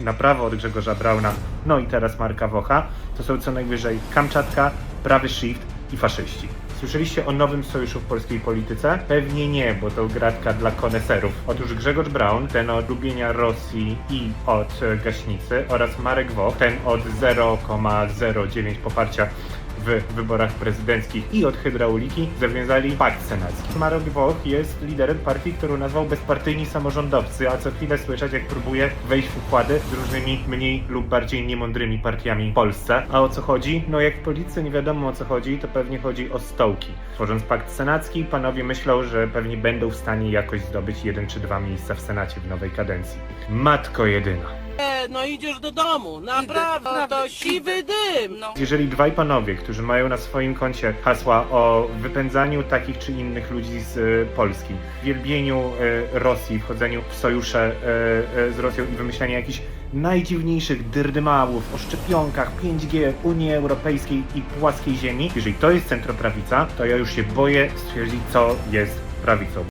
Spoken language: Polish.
na prawo od Grzegorza Brauna, no i teraz Marka Wocha, to są co najwyżej Kamczatka, Prawy Shift i faszyści. Słyszeliście o nowym sojuszu w polskiej polityce? Pewnie nie, bo to gratka dla koneserów. Otóż Grzegorz Braun, ten od lubienia Rosji i od e, gaśnicy, oraz Marek Woch, ten od 0,09 poparcia w wyborach prezydenckich i od hydrauliki zawiązali pakt senacki. Marek Woch jest liderem partii, którą nazwał bezpartyjni samorządowcy, a co chwilę słyszeć, jak próbuje wejść w układy z różnymi mniej lub bardziej niemądrymi partiami w Polsce. A o co chodzi? No jak w polityce nie wiadomo o co chodzi, to pewnie chodzi o stołki. Tworząc pakt senacki, panowie myślą, że pewnie będą w stanie jakoś zdobyć jeden czy dwa miejsca w Senacie w nowej kadencji. Matko jedyna. E, no idziesz do domu, naprawdę, to siwy dym. No. Jeżeli dwaj panowie, którzy mają na swoim koncie hasła o wypędzaniu takich czy innych ludzi z e, Polski, wielbieniu e, Rosji, wchodzeniu w sojusze e, e, z Rosją i wymyślaniu jakichś najdziwniejszych dyrdymałów o szczepionkach, 5G, Unii Europejskiej i płaskiej ziemi, jeżeli to jest centroprawica, to ja już się boję stwierdzić, co jest prawicą.